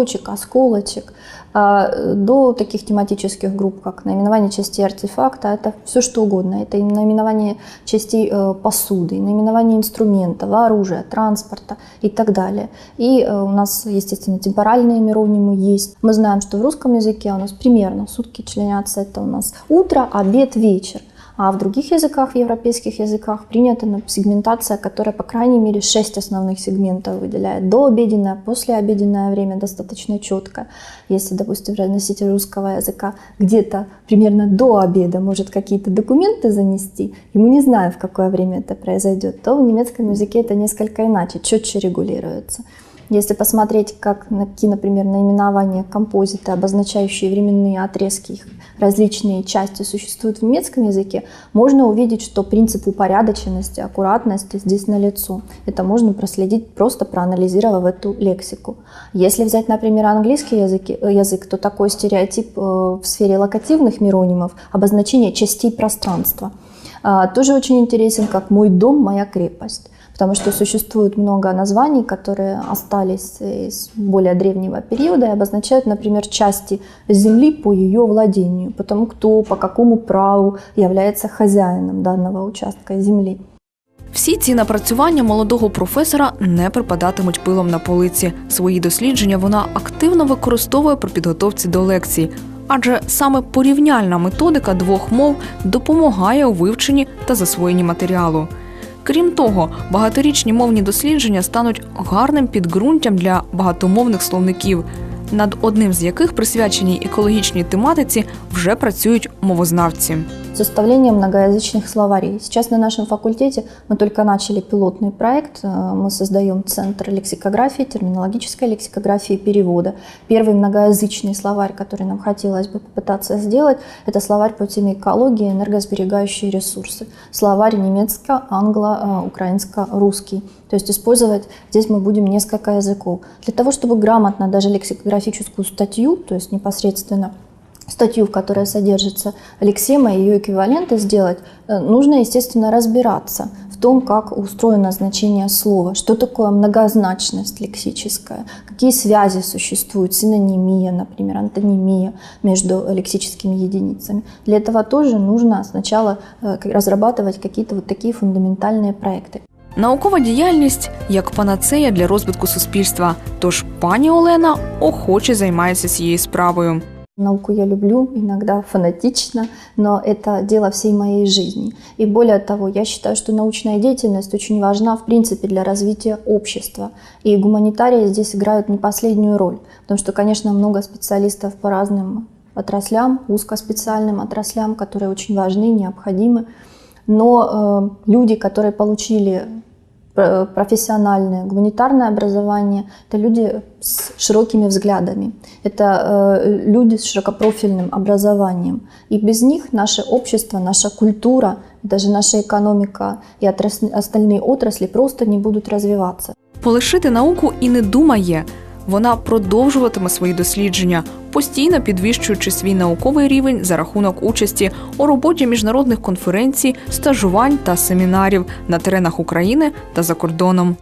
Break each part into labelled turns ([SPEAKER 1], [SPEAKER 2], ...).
[SPEAKER 1] цветочек, осколочек, а, до таких тематических групп, как наименование частей артефакта, это все что угодно. Это и наименование частей э, посуды, и наименование инструментов, оружия, транспорта и так далее. И э, у нас, естественно, темпоральные миронимы есть. Мы знаем, что в русском языке у нас примерно сутки членятся. Это у нас утро, обед, вечер. А в других языках, в европейских языках, принята сегментация, которая, по крайней мере, шесть основных сегментов выделяет. Дообеденное, послеобеденное время достаточно четко. Если, допустим, носитель русского языка где-то примерно до обеда может какие-то документы занести, и мы не знаем, в какое время это произойдет, то в немецком языке это несколько иначе, четче регулируется. Если посмотреть, как, какие, например, наименования композиты, обозначающие временные отрезки, их различные части существуют в немецком языке, можно увидеть, что принцип упорядоченности, аккуратности здесь налицо. Это можно проследить, просто проанализировав эту лексику. Если взять, например, английский язык, язык то такой стереотип э, в сфере локативных миронимов, обозначение частей пространства, э, тоже очень интересен, как «мой дом, моя крепость» потому что существует много названий, которые остались из более древнего периода и обозначают, например, части земли по ее владению, потому кто по какому праву является хозяином данного участка земли.
[SPEAKER 2] Всі ці напрацювання молодого професора не припадатимуть пилом на полиці. Свої дослідження вона активно використовує при підготовці до лекцій, адже саме порівняльна методика двох мов допомагає у вивченні та засвоєнні матеріалу. Крім того, багаторічні мовні дослідження стануть гарним підґрунтям для багатомовних словників, над одним з яких присвяченій екологічній тематиці вже працюють мовознавці.
[SPEAKER 1] составлением многоязычных словарей. Сейчас на нашем факультете мы только начали пилотный проект. Э, мы создаем Центр лексикографии, терминологической лексикографии и перевода. Первый многоязычный словарь, который нам хотелось бы попытаться сделать, это словарь по теме экологии, энергосберегающие ресурсы. Словарь немецко, англо, украинско, русский. То есть использовать здесь мы будем несколько языков. Для того, чтобы грамотно даже лексикографическую статью, то есть непосредственно статью, в которой содержится лексема и ее эквиваленты сделать, э, нужно, естественно, разбираться в том, как устроено значение слова, что такое многозначность лексическая, какие связи существуют, синонимия, например, антонимия между лексическими единицами. Для этого тоже нужно сначала э, разрабатывать какие-то вот такие фундаментальные проекты.
[SPEAKER 2] Наукова діяльність як панацея для розвитку суспільства. Тож пані Олена охоче займається цією справою.
[SPEAKER 1] Науку я люблю, иногда фанатично, но это дело всей моей жизни. И более того, я считаю, что научная деятельность очень важна в принципе для развития общества. И гуманитарии здесь играют не последнюю роль, потому что, конечно, много специалистов по разным отраслям, узкоспециальным отраслям, которые очень важны, необходимы. Но э, люди, которые получили профессиональное, гуманитарное образование, это люди с широкими взглядами, это э, люди с широкопрофильным образованием. И без них наше общество, наша культура, даже наша экономика и отрасли, остальные отрасли просто не будут развиваться.
[SPEAKER 2] Полишити науку і не думає. Вона продовжуватиме свої дослідження, постійно підвищуючи свій науковий рівень за рахунок участі у роботі міжнародних конференцій, стажувань та семінарів на теренах України та за кордоном.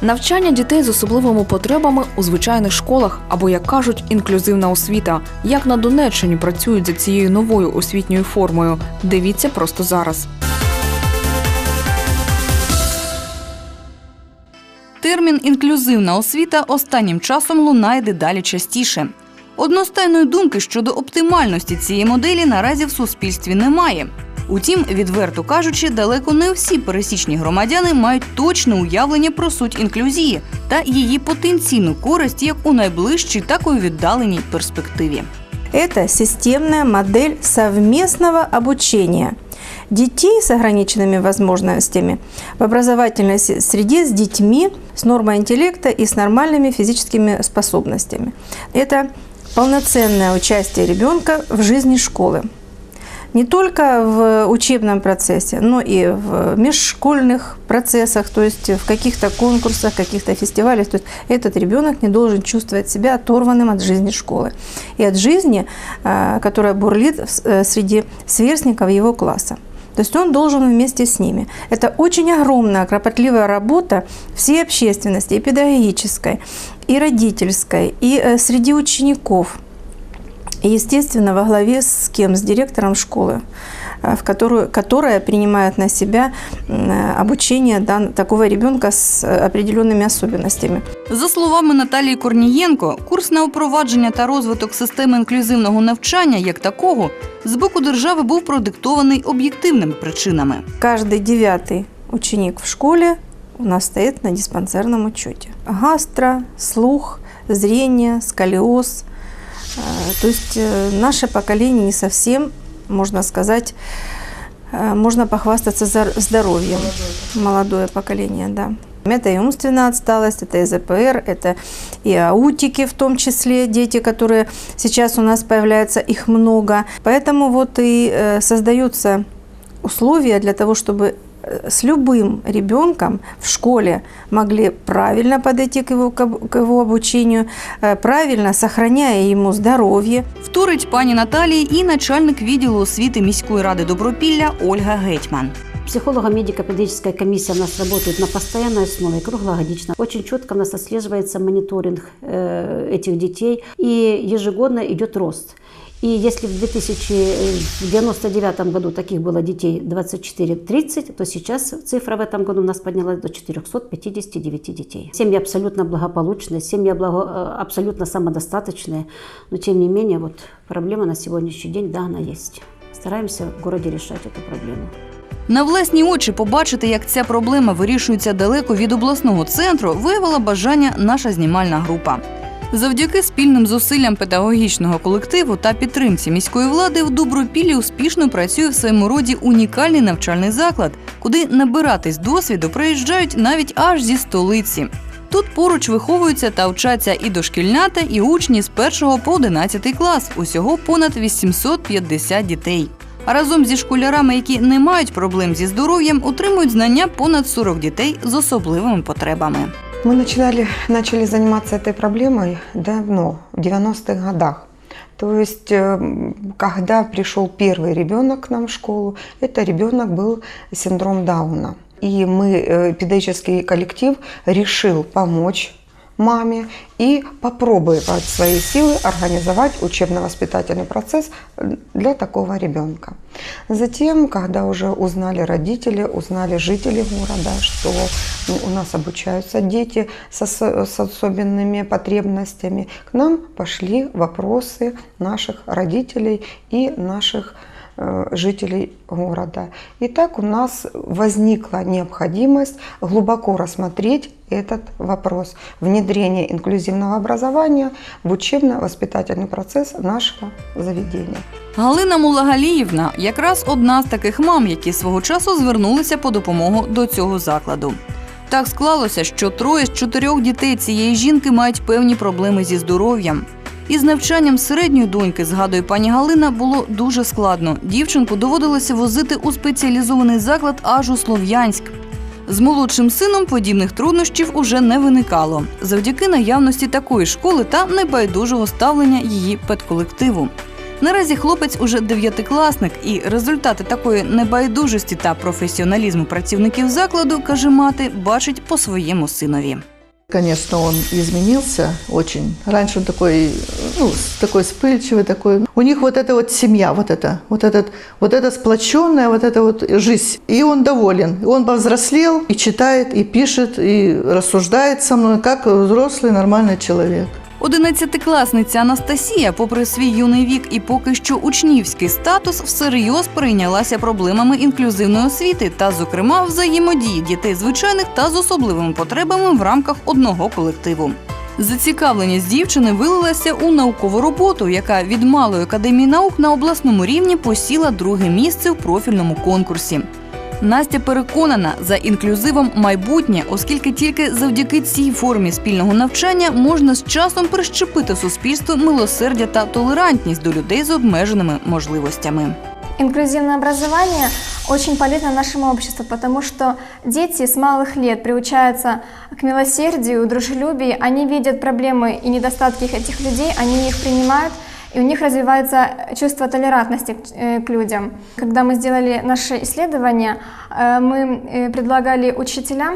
[SPEAKER 2] Навчання дітей з особливими потребами у звичайних школах або, як кажуть, інклюзивна освіта. Як на Донеччині працюють за цією новою освітньою формою. Дивіться просто зараз.
[SPEAKER 3] Термін інклюзивна освіта останнім часом лунає дедалі частіше. Одностайної думки щодо оптимальності цієї моделі наразі в суспільстві немає. Утім, відверто кажучи, далеко не всі пересічні громадяни мають точне уявлення про суть інклюзії та її потенційну користь як у найближчій, так і у віддаленій перспективі.
[SPEAKER 4] Это системная модель совместного обучения детей с ограниченными возможностями в образовательной среде с детьми с нормой интеллекта и с нормальными физическими способностями. Это полноценное участие ребенка в жизни школы. Не только в учебном процессе, но и в межшкольных процессах, то есть в каких-то конкурсах, каких-то фестивалях. То есть этот ребенок не должен чувствовать себя оторванным от жизни школы и от жизни, которая бурлит э, среди сверстников его класса. То есть он должен вместе с ними. Это очень огромная, кропотливая работа всей общественности, и педагогической, и родительской, и э, среди учеников. И, естественно, во главе с кем? С директором школы, э, в которую, которая принимает на себя м, э, обучение дан, такого ребенка с э, определенными особенностями.
[SPEAKER 3] За словами Наталії Корнієнко, курс на впровадження та розвиток системи інклюзивного навчання як такого з боку держави був продиктований об'єктивними причинами.
[SPEAKER 4] Каждый девятый ученик в школе у нас стоит на диспансерном учете. Гастро, слух, зрение, сколиоз. Э, То есть э, наше поколение не совсем, можно сказать, э, можно похвастаться здоровьем. Молодое поколение, да. Это и умственная отсталость, это и ЗПР, это и аутики в том числе, дети, которые сейчас у нас появляются, их много. Поэтому вот и э, создаются условия для того, чтобы с любым ребенком в школе могли правильно подойти к его, к об- к его обучению, э, правильно сохраняя ему здоровье,
[SPEAKER 3] Вторить пані Наталії і начальник відділу освіти міської ради Добропілля Ольга Гетьман.
[SPEAKER 5] Психолого-медико-педагогическая комиссия у нас работает на постоянной основе, круглогодично. Очень четко у нас отслеживается мониторинг э, этих детей, и ежегодно идет рост. И если в 2099 году таких было детей 24-30, то сейчас цифра в этом году у нас поднялась до 459 детей. Семьи абсолютно благополучные, семьи благо- э, абсолютно самодостаточные, но тем не менее вот проблема на сегодняшний день, да, она есть. Стараемся в городе решать эту проблему.
[SPEAKER 3] На власні очі побачити, як ця проблема вирішується далеко від обласного центру, виявила бажання наша знімальна група. Завдяки спільним зусиллям педагогічного колективу та підтримці міської влади в Добропіллі успішно працює в своєму роді унікальний навчальний заклад, куди набиратись досвіду приїжджають навіть аж зі столиці. Тут поруч виховуються та вчаться і дошкільнята, і учні з 1 по 11 клас. Усього понад 850 дітей. А разом зі школярами, які не мають проблем зі здоров'ям, отримують знання понад 40 дітей з особливими потребами.
[SPEAKER 6] Мы начинали, начали заниматься этой проблемой давно, в 90-х годах. То есть, э, когда пришел первый ребенок к нам в школу, это ребенок был синдром Дауна. И мы, э, педагогический коллектив, решил помочь маме и попробовать свои силы организовать учебно-воспитательный процесс для такого ребенка. Затем, когда уже узнали родители, узнали жители города, что у нас обучаются дети с, с особенными потребностями, к нам пошли вопросы наших родителей и наших э, жителей города. И так у нас возникла необходимость глубоко рассмотреть этот вопрос внедрения инклюзивного образования в учебно-воспитательный процесс нашего заведения.
[SPEAKER 3] Галина Мулагаліївна якраз одна з таких мам, які свого часу звернулися по допомогу до цього закладу. Так склалося, що троє з чотирьох дітей цієї жінки мають певні проблеми зі здоров'ям. Із навчанням середньої доньки, згадує пані Галина, було дуже складно. Дівчинку доводилося возити у спеціалізований заклад аж у Слов'янськ. З молодшим сином подібних труднощів уже не виникало завдяки наявності такої школи та небайдужого ставлення її педколективу. Наразі хлопець уже дев'ятикласник, і результати такої небайдужості та професіоналізму працівників закладу, каже мати, бачить по своєму синові.
[SPEAKER 7] Конечно, он изменился очень. Раньше он такой, ну, с- такой вспыльчивый, такой. У них вот эта вот семья, вот это, вот этот, вот эта сплоченная, вот эта вот жизнь. И он доволен. И Он повзрослел и читает, и пишет, и рассуждает со мной, как взрослый нормальный человек.
[SPEAKER 3] Одинадцятикласниця Анастасія, попри свій юний вік і поки що учнівський статус, всерйоз прийнялася проблемами інклюзивної освіти та, зокрема, взаємодії дітей звичайних та з особливими потребами в рамках одного колективу. Зацікавленість дівчини вилилася у наукову роботу, яка від малої академії наук на обласному рівні посіла друге місце в профільному конкурсі. Настя переконана за інклюзивом майбутнє, оскільки тільки завдяки цій формі спільного навчання можна з часом прищепити суспільству милосердя та толерантність до людей з обмеженими можливостями.
[SPEAKER 8] Инклюзивное образование очень полезно нашему обществу, потому что дети с малых лет приучаются к милосердию, дружелюбию, они видят проблемы и недостатки этих людей, они их принимают и у них развивается чувство толерантности к, э, к людям. Когда мы сделали наше исследование, э, мы э, предлагали учителям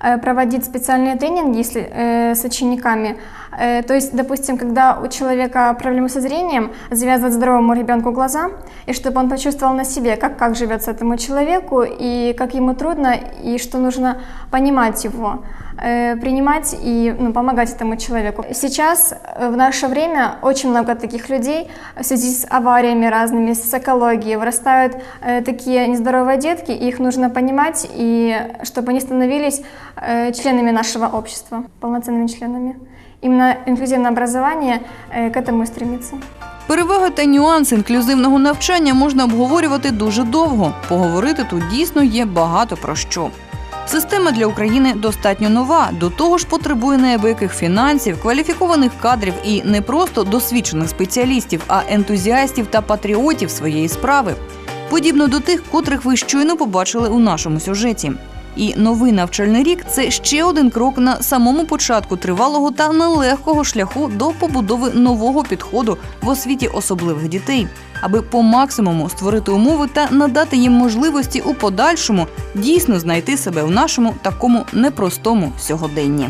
[SPEAKER 8] э, проводить специальные тренинги если, э, с учениками. Э, То есть, допустим, когда у человека проблемы со зрением, завязывать здоровому ребенку глаза, и чтобы он почувствовал на себе, как, как живется этому человеку, и как ему трудно, и что нужно понимать его, э, принимать и ну, помогать этому человеку. Сейчас, э, в наше время, очень много таких людей в связи с авариями разными, с экологией, вырастают такие нездоровые детки, и их нужно понимать, и чтобы они становились членами нашего общества, полноценными членами. Именно инклюзивное образование э, к этому и.
[SPEAKER 3] Переваги та нюанси інклюзивного навчання можна обговорювати дуже довго. Поговорити тут дійсно є багато про що. Система для України достатньо нова, до того ж потребує неабияких фінансів, кваліфікованих кадрів і не просто досвідчених спеціалістів, а ентузіастів та патріотів своєї справи. Подібно до тих, котрих ви щойно побачили у нашому сюжеті. І новий навчальний рік це ще один крок на самому початку тривалого та нелегкого шляху до побудови нового підходу в освіті особливих дітей, аби по максимуму створити умови та надати їм можливості у подальшому дійсно знайти себе в нашому такому непростому сьогоденні.